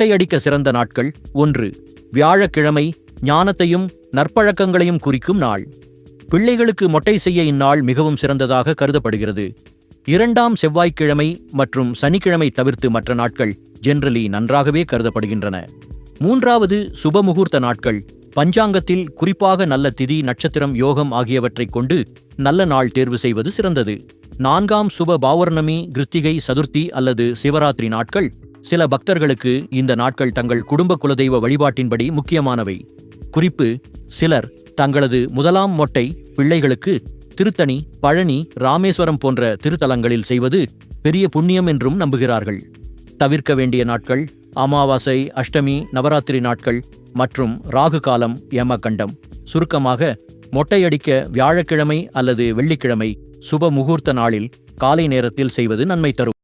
மொட்டையடிக்க சிறந்த நாட்கள் ஒன்று வியாழக்கிழமை ஞானத்தையும் நற்பழக்கங்களையும் குறிக்கும் நாள். பிள்ளைகளுக்கு மொட்டை செய்ய இந்நாள் மிகவும் சிறந்ததாக கருதப்படுகிறது. இரண்டாம் செவ்வாய்க்கிழமை மற்றும் சனிக்கிழமை தவிர்த்து மற்ற நாட்கள் ஜென்ரலி நன்றாகவே கருதப்படுகின்றன. மூன்றாவது சுபமுகூர்த்த நாட்கள் பஞ்சாங்கத்தில் குறிப்பாக நல்ல திதி நட்சத்திரம் யோகம் ஆகியவற்றைக் கொண்டு நல்ல நாள் தேர்வு செய்வது சிறந்தது. நான்காம் சுப பௌர்ணமி கிருத்திகை சதுர்த்தி அல்லது சிவராத்திரி நாட்கள் சில பக்தர்களுக்கு இந்த நாட்கள் தங்கள் குடும்ப குலதெய்வ வழிபாட்டின்படி முக்கியமானவை. குறிப்பு சிலர் தங்களது முதலாம் மொட்டை பிள்ளைகளுக்கு திருத்தணி பழனி ராமேஸ்வரம் போன்ற திருத்தலங்களில் செய்வது பெரிய புண்ணியம் என்றும் நம்புகிறார்கள். தவிர்க்க வேண்டிய நாட்கள் அமாவாசை அஷ்டமி நவராத்திரி நாட்கள் மற்றும் ராகு காலம் யமகண்டம். சுருக்கமாக மொட்டையடிக்க வியாழக்கிழமை அல்லது வெள்ளிக்கிழமை சுப முகூர்த்த நாளில் காலை நேரத்தில் செய்வது நன்மை தரும்.